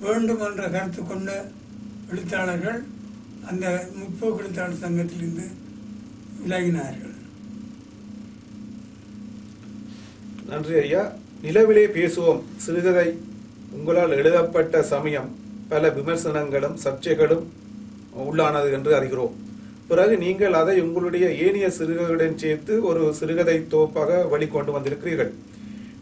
வேண்டும் என்ற கருத்து கொண்ட எழுத்தாளர்கள் அந்த முற்போக்கு எழுத்தாளர் சங்கத்திலிருந்து விலகினார்கள். நன்றி ஐயா. நிலவிலே பேசுவோம். சிறுகதை. உங்களால் எழுதப்பட்ட சமயம் பல விமர்சனங்களும் சர்ச்சைகளும் உள்ளானது என்று அறிகிறோம். பிறகு நீங்கள் அதை உங்களுடைய ஏனைய சிறுகதையுடன் சேர்த்து ஒரு சிறுகதை தொகுப்பாக வெளிக்கொண்டு வந்திருக்கிறீர்கள்.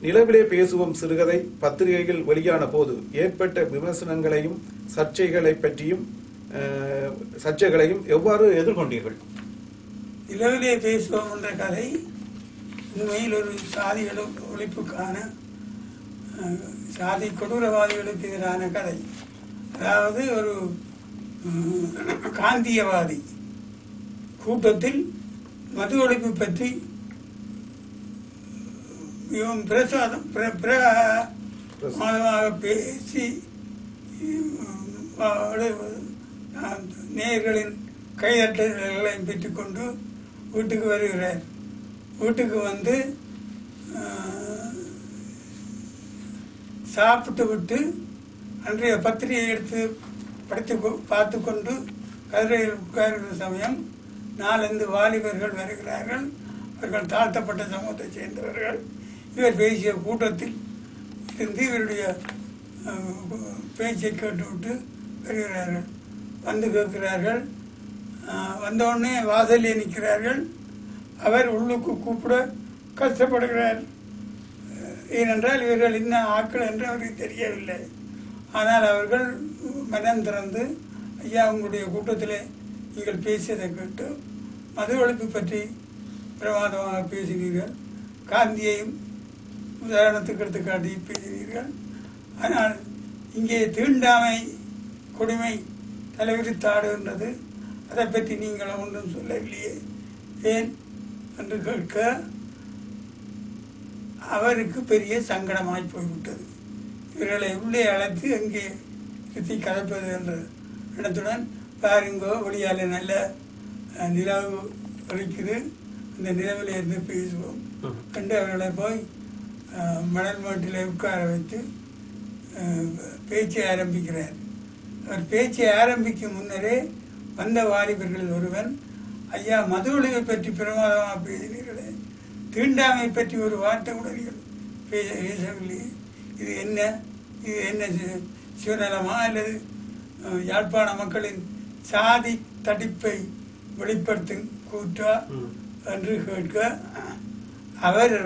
நிலவிலே பேசுவோம் சிறுகதை பத்திரிகைகள் வெளியான போது ஏற்பட்ட விமர்சனங்களையும் சர்ச்சைகளை பற்றியும் சர்ச்சைகளையும் எவ்வாறு எதிர்கொண்டீர்கள்? நிலவிலே பேசுவோம் என்ற கதை உண்மையில் ஒரு சாதி ஒழிப்புக்கான சாதி கொடூரவாதிகளுக்கு எதிரான கதை. அதாவது ஒரு காந்தியவாதி கூட்டத்தில் மது ஒழிப்பு பற்றி மிகவும் பிரசாதம் பிர- பிரமாதமாக பேசி நேர்களின் அவரு- கைதட்டல்களையும் பெற்றுக்கொண்டு வீட்டுக்கு வருகிறார். வீட்டுக்கு வந்து சாப்பிட்டு விட்டு அன்றைய பத்திரிகை எடுத்து படித்து கொ- பார்த்து கொண்டு கதிரையில் உட்கார்கிற சமயம் நாலந்து வாலிபர்கள் வருகிறார்கள். அவர்கள் தாழ்த்தப்பட்ட சமூகத்தைச் சேர்ந்தவர்கள். இவர் பேசிய கூட்டத்தில் இருந்து இவருடைய பேச்சை கேட்டுவிட்டு வருகிறார்கள். வந்து கேட்கிறார்கள். வந்தவுடனே வாசலிலே நிற்கிறார்கள். அவர் உள்ளுக்கு கூப்பிட கஷ்டப்படுகிறார். ஏனென்றால் இவர்கள் என்ன ஆட்கள் என்று அவருக்கு தெரியவில்லை. ஆனால் அவர்கள் மனம் திறந்து ஐயா உங்களுடைய கூட்டத்தில் நீங்கள் பேசியதை கேட்டு மது ஒழிப்பு பற்றி பிரமாதமாக பேசினீர்கள் காந்தியையும் உதாரணத்துக்கு எடுத்து காட்டி பேசினீர்கள் ஆனால் இங்கே தீண்டாமை கொடுமை தலைவிரித்தாடுகின்றது. அதை பற்றி நீங்கள் ஒன்றும் சொல்லவில்லையே. ஏன்? என்று கேட்க அவருக்கு பெரிய சங்கடமாய் போய்விட்டது. இவர்களை உள்ளே அழைத்து அங்கே சுற்றி கலப்பது என்ற இடத்துடன் பாருங்கோ வெளியால நல்ல நிலவு இருக்குது அந்த நிலவில் இருந்து பேசுவோம். கண்டு அவர்களை போய் மணல் மாட்டில் உட்கார வைத்து பேச்சை ஆரம்பிக்கிறார். அவர் பேச்சை ஆரம்பிக்கும் முன்னரே வந்த வாலிபர்கள் ஒருவன் ஐயா மது ஒழிவை பற்றி பிரமாதமாக பேசினீர்களே தீண்டாமை பற்றி ஒரு வார்த்தை கூட நீங்கள் பேச பேசவில்லையே. இது என்ன? இது என்ன சிவநலமா அல்லது யாழ்ப்பாண மக்களின் சாதி தடிப்பை வெளிப்படுத்தும் கூற்றா? என்று கேட்க அவர்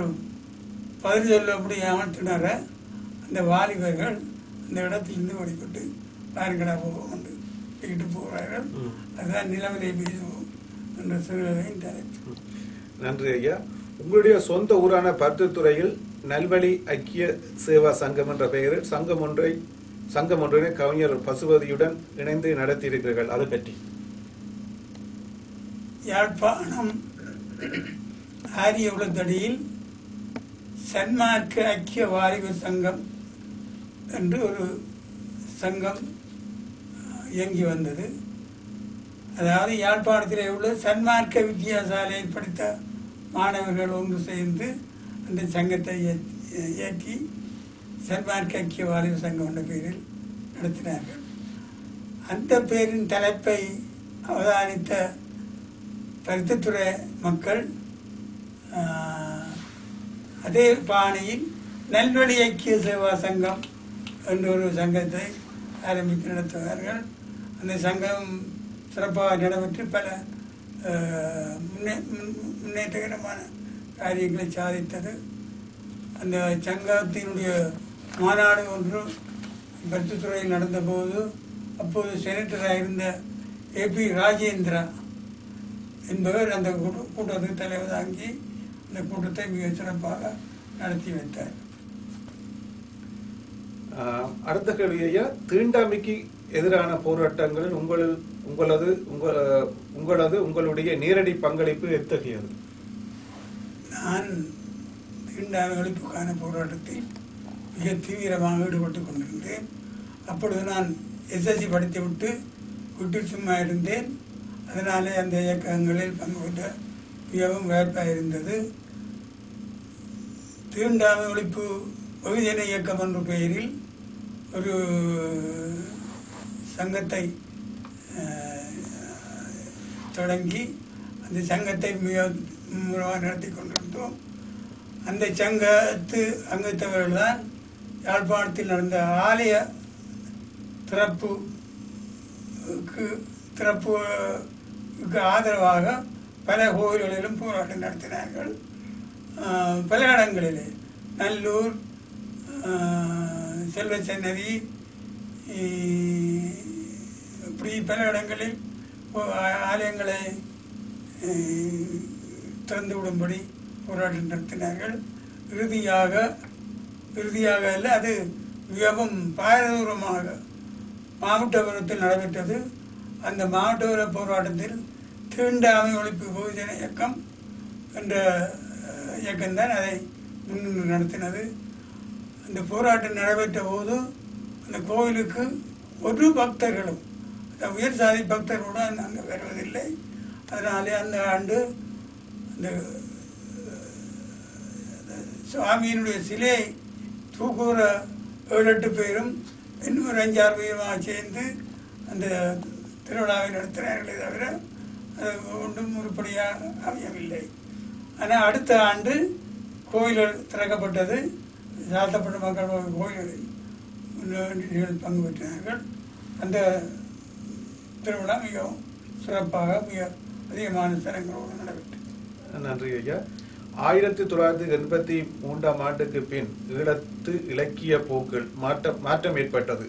முடியாமல் திணற அந்த வாலிபர்கள் அந்த இடத்திலிருந்து வெளிப்பட்டு பாருங்கடா போவோம் என்று தூக்கிட்டு போகிறார்கள். அதுதான் நிலவிலே பேசுவோம் என்ற சிறுகதையின் தலைப்பு நன்றி ஐயா. உங்களுடைய சொந்த ஊரான பருத்தித்துறையில் நல்வழி ஐக்கிய சேவா சங்கம் என்ற பெயரில் சங்கம் ஒன்றை சங்கம் ஒன்றினை கவிஞர் பசுபதியுடன் இணைந்து நடத்தியிருக்கிறீர்கள். அதை பற்றி. யாழ்ப்பாணம் ஆரிய உலத்தடியில் சன்மார்க்க ஐக்கிய வாலிபர் சங்கம் என்று ஒரு சங்கம் இயங்கி வந்தது. அதாவது யாழ்ப்பாணத்திலே உள்ள சன்மார்க்க வித்தியாசாலையில் படித்த மாணவர்கள் ஒன்று சேர்ந்து அந்த சங்கத்தை இயக்கி சன்மார்க்க ஐக்கிய வாலிபர் சங்கம் என்ற பெயரில் நடத்தினார்கள். அந்த பேரின் தலைப்பை அவதானித்த பருத்தித்துறை மக்கள் அதே பாணியில் நல்வழி ஐக்கிய சேவா சங்கம் என்ற ஒரு சங்கத்தை ஆரம்பித்து நடத்துவார்கள் அந்த சங்கம் சிறப்பாக நடைபெற்று பல முன்னே முன்- முன்னேற்றகரமான காரியங்களை சாதித்தது. அந்த சங்கத்தினுடைய மாநாடு ஒன்று பத்துத்துறையில் நடந்தபோது அப்போது செனட்டராக இருந்த ஏபி ராஜேந்திரா என்பவர் அந்த கூட்ட- கூட்டத்துக்கு தலைவர் தாங்கி அந்த கூட்டத்தை மிக சிறப்பாக நடத்தி வைத்தார். அடுத்த கேள்வி ஐயா தீண்டாமைக்கு எதிரான போராட்டங்களில் உங்கள் உங்களது உங்கள் உங்களது உங்களுடைய நேரடி பங்களிப்பு எத்தகையது? நான் தீண்டாமை ஒழிப்புக்கான போராட்டத்தில் மிக தீவிரமாக ஈடுபட்டு கொண்டிருந்தேன். அப்பொழுது நான் எஸ்எஸ்சி படித்துவிட்டு வீட்டில் சும்மா இருந்தேன். அதனாலே அந்த இயக்கங்களில் பங்கு பெற்ற மிகவும் வாய்ப்பாக இருந்தது. தீண்டாமை ஒழிப்பு வெகுஜன இயக்கம் என்ற பெயரில் ஒரு சங்கத்தை தொடங்கி அந்த சங்கத்தை மிக முழுவாக நடத்தி கொண்டிருந்தோம். அந்த சங்கத்து அங்கத்தவர்கள் தான் யாழ்ப்பாணத்தில் நடந்த ஆலய திறப்புக்கு திறப்புக்கு ஆதரவாக பல கோயில்களிலும் போராட்டம் நடத்தினார்கள். பல இடங்களிலே. நல்லூர் செல்வ செல்வச்சன்னதி இப்படி பல இடங்களில் ஆலயங்களை திறந்து விடும்படி போராட்டம் நடத்தினார்கள். இறுதியாக இறுதியாக அல்ல அது மிகவும் பாரதூரமாக மாவட்டபுரத்தில் நடைபெற்றது. அந்த மாவட்டபுர போராட்டத்தில் தீண்டாமை ஒழிப்பு பொதுஜன இயக்கம் என்ற இயக்கம்தான் அதை முன்னின்று நடத்தினது. அந்த போராட்டம் நடைபெற்ற போது அந்த கோவிலுக்கு ஒரு பக்தர்களும் அந்த உயர் சாதி பக்தர்களுடன் கூட அங்கே வருவதில்லை. அதனாலே அந்த ஆண்டு அந்த சுவாமியினுடைய சிலையை தூக்குற ஏழு எட்டு பேரும் இன்னும் ஒரு அஞ்சாறு பேருமாக சேர்ந்து அந்த திருவிழாவை நடத்தினார்களே தவிர ஒன்றும் உருப்படியாக அமையவில்லை ஆனால் அடுத்த ஆண்டு கோயில்கள் திறக்கப்பட்டது. சாத்தப்பட்ட மக்கள் கோயில்களில் பங்கு பெற்றார்கள் அந்த திருவிழா மிகவும் சிறப்பாக மிக அதிகமான சிறங்களோடு நடைபெற்றது. நன்றி ஐயா. ஆயிரத்தி தொள்ளாயிரத்தி எண்பத்தி மூன்றாம் ஆண்டுக்கு பின் ஈழத்து இலக்கிய போக்கில் மாற்றம் மாற்றம் ஏற்பட்டது.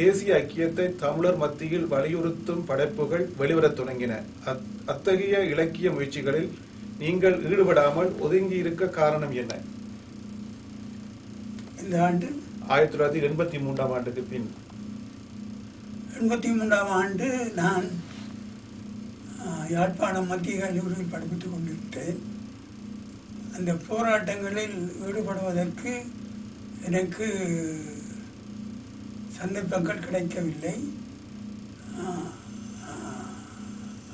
தேசிய ஐக்கியத்தை தமிழர் மத்தியில் வலியுறுத்தும் படைப்புகள் வெளிவரத் தொடங்கின. அத்- அத்தகைய இலக்கிய முயற்சிகளில் நீங்கள் ஈடுபடாமல் ஒதுங்கி இருக்க காரணம் என்ன? இந்த ஆண்டு? ஆயிரத்தி தொள்ளாயிரத்தி எண்பத்தி மூன்றாம் ஆண்டுக்கு பின். எண்பத்தி மூன்றாம் ஆண்டு நான் யாழ்ப்பாணம் மத்திய கல்லூரியில் படிப்பித்துக் கொண்டிருந்தேன். அந்த போராட்டங்களில் ஈடுபடுவதற்கு எனக்கு சந்தர்ப்பங்கள் கிடைக்கவில்லை.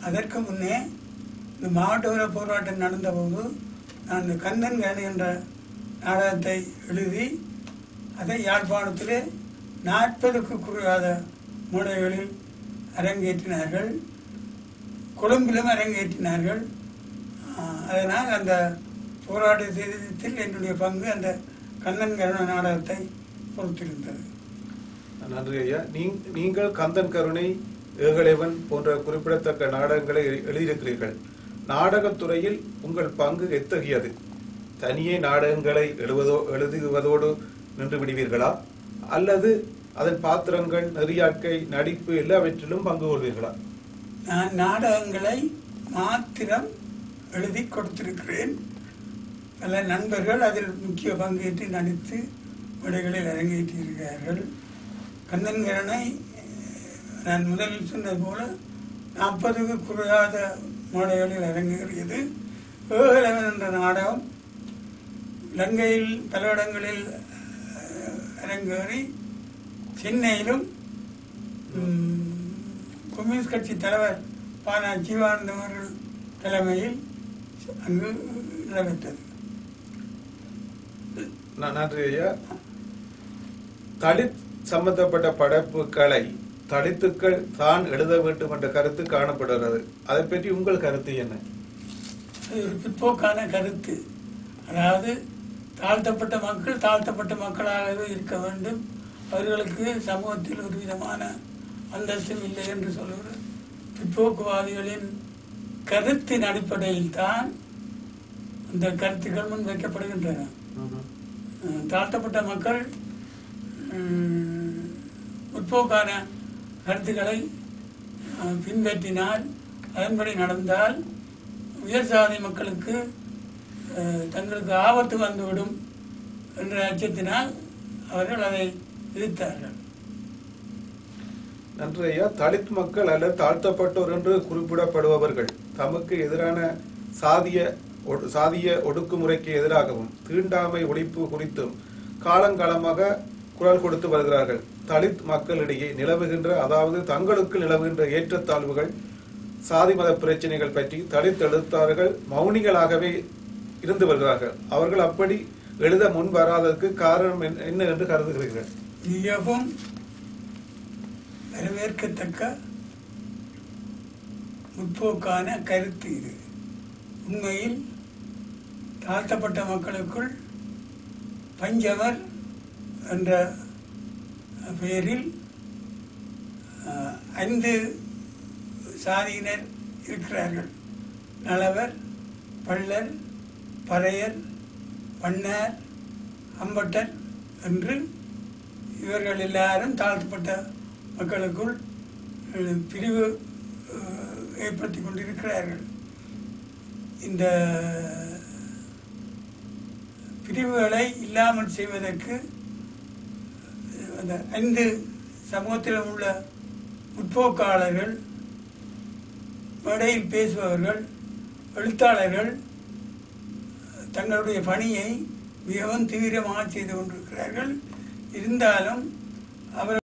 அதற்கு முன்னே இந்த மாவட்ட போராட்டம் நடந்தபோது நான் இந்த கந்தன் வேணு என்ற நாடகத்தை எழுதி அதை யாழ்ப்பாணத்திலே நாற்பதுக்கு குறையாத மூலைகளில் அரங்கேற்றினார்கள். கொழும்பிலும் அரங்கேற்றினார்கள். அதனால் அந்த போராட்டத்தில் என்னுடைய பங்கு அந்த கண்ணன் கருண நாடகத்தை பொறுத்திருந்தது. நன்றி ஐயா நீங்- நீங்கள் கந்தன் கருணை ஏகலைவன் போன்ற குறிப்பிடத்தக்க நாடகங்களை எழு- எழுதியிருக்கிறீர்கள். நாடகத்துறையில் உங்கள் பங்கு எத்தகையது? தனியே நாடகங்களை எழுவதோ எழுதுவதோடு நின்று விடுவீர்களா? அல்லது அதன் பாத்திரங்கள் நெறியாட்கை நடிப்பு எல்லாவற்றிலும் பங்கு கொள்வீர்களா? நான் நாடகங்களை மாத்திரம் எழுதி கொடுத்திருக்கிறேன். பல நண்பர்கள் அதில் முக்கிய பங்கேற்று நடித்து விடைகளில் அரங்கேற்றியிருக்கிறார்கள். கந்தன்கரனை நான் முதலில் சொன்னது போல நாற்பதுக்கு குறையாத மேடைகளில் அரங்கேறியது. ஏகலவன் என்ற நாடகம் இலங்கையில் பல இடங்களில் அரங்கேறி சென்னையிலும் கம்யூனிஸ்ட் கட்சி தலைவர் பானா ஜீவானந்தம் அவர்கள் தலைமையில் அங்கு நடைபெற்றது. நன்றி ஐயா. தலித் சம்பந்தப்பட்ட படைப்புகளை தலித்துக்கள் தான் எழுத வேண்டும் என்ற கருத்து காணப்படுகிறது. அதை பற்றி உங்கள் கருத்து என்ன? ஒரு பிற்போக்கான கருத்து. அதாவது தாழ்த்தப்பட்ட மக்கள் தாழ்த்தப்பட்ட மக்களாகவே இருக்க வேண்டும். அவர்களுக்கு சமூகத்தில் ஒரு விதமான அந்தஸ்தும் இல்லை என்று சொல்லுகிற பிற்போக்குவாதிகளின் கருத்தின் அடிப்படையில் தான் அந்த கருத்துக்கள் முன்வைக்கப்படுகின்றன. அஹ் தாழ்த்தப்பட்ட மக்கள் முற்போக்கான கருத்துக்களை பின்பற்றினால் அதன்படி நடந்தால் உயர் சாதி மக்களுக்கு தங்களுக்கு ஆபத்து வந்துவிடும் என்ற அச்சத்தினால் அவர்கள் அதை எதிர்த்தார்கள். நன்றி ஐயா. தலித் மக்கள் அல்லது தாழ்த்தப்பட்டோர் என்று குறிப்பிடப்படுபவர்கள் தமக்கு எதிரான சாதிய ஒடு- சாதிய ஒடுக்குமுறைக்கு எதிராகவும் தீண்டாமை ஒழிப்பு குறித்தும் காலங்காலமாக குரல் கொடுத்து வருகிறார்கள். தலித் மக்களிடையே நிலவுகின்ற அதாவது தங்களுக்கு நிலவுகின்ற ஏற்றத்தாழ்வுகள் சாதி மத பிரச்சனைகள் பற்றி தலித் எழுத்தாளர்கள் மௌனிகளாகவே இருந்து வருகிறார்கள். அவர்கள் அப்படி எழுத முன் வராததற்கு காரணம் என்ன- என்று கருதுகிறீர்கள்? மிகவும் வரவேற்கத்தக்க முற்போக்கான கருத்து இது. உண்மையில் தாழ்த்தப்பட்ட மக்களுக்குள் பஞ்சவர் என்ற பேரில் ஐந்து சாதியினர் இருக்கிறார்கள். நலவர் பள்ளர் பறையர் வண்ணார் அம்பட்டர் என்று இவர்கள் எல்லாரும் தாழ்த்தப்பட்ட மக்களுக்குள் பிரிவு ஏற்படுத்தி கொண்டிருக்கிறார்கள். இந்த பிரிவுகளை இல்லாமல் செய்வதற்கு அந்த ஐந்து சமூகத்தில் உள்ள முற்போக்காளர்கள் மேடையில் பேசுபவர்கள் எழுத்தாளர்கள் தங்களுடைய பணியை மிகவும் தீவிரமாக செய்து கொண்டிருக்கிறார்கள். இருந்தாலும் அவர்